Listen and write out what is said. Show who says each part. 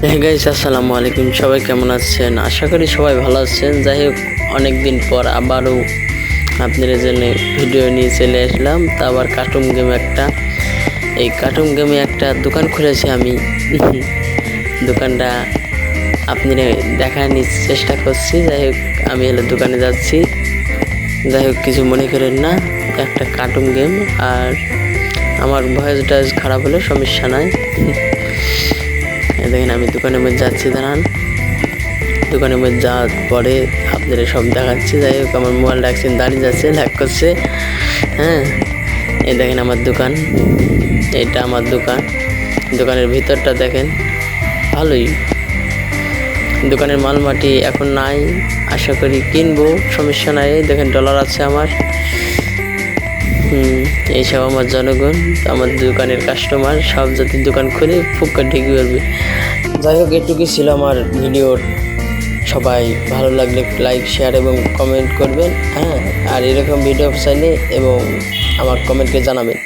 Speaker 1: Guys আসসালামু আলাইকুম। সবাই কেমন আছেন? আশা করি সবাই ভালো আছেন। যাই হোক অনেক দিন পর আবারও আপনাদের জন্য ভিডিও নিয়ে চলে আসলাম। তা আবার কার্টুন গেম একটা। এই কার্টুন গেমে একটা দোকান খুলেছি আমি। দোকানটা আপনারা দেখানোর চেষ্টা করছি। যাই হোক, আমি হলো দোকানে যাচ্ছি। যাই হোক, কিছু মনে করেন না, একটা কার্টুন গেম আর আমার ভয়েসটা খারাপ হলে, সমস্যা নাই। দেখেন, আমি দোকানের মধ্যে যাচ্ছি, দাঁড়ান। দোকানের মধ্যে যাওয়ার পরে আপনাদের সব দেখাচ্ছি। যাই হোক, আমার মোবাইল একদিন দাঁড়িয়ে যাচ্ছে ল্যাক করছে। হ্যাঁ এই দেখেন আমার দোকান। এটা আমার দোকান। দোকানের ভিতরটা দেখেন, ভালোই। দোকানের মালমাটি এখন নাই, আশা করি কিনবো, সমস্যা নাই। দেখেন ডলার আছে আমার। এইসব আমার জনগণ, আমার দোকানের কাস্টমার সব যাতে দোকান খুলে ফুকা ঢেকে পারবে যাই হোক, এটুকুই ছিল আমার ভিডিওর সবাই ভালো লাগলে লাইক শেয়ার এবং কমেন্ট করবেন হ্যাঁ? আর এরকম ভিডিও চাইলে এবং আমার কমেন্টকে জানাবেন।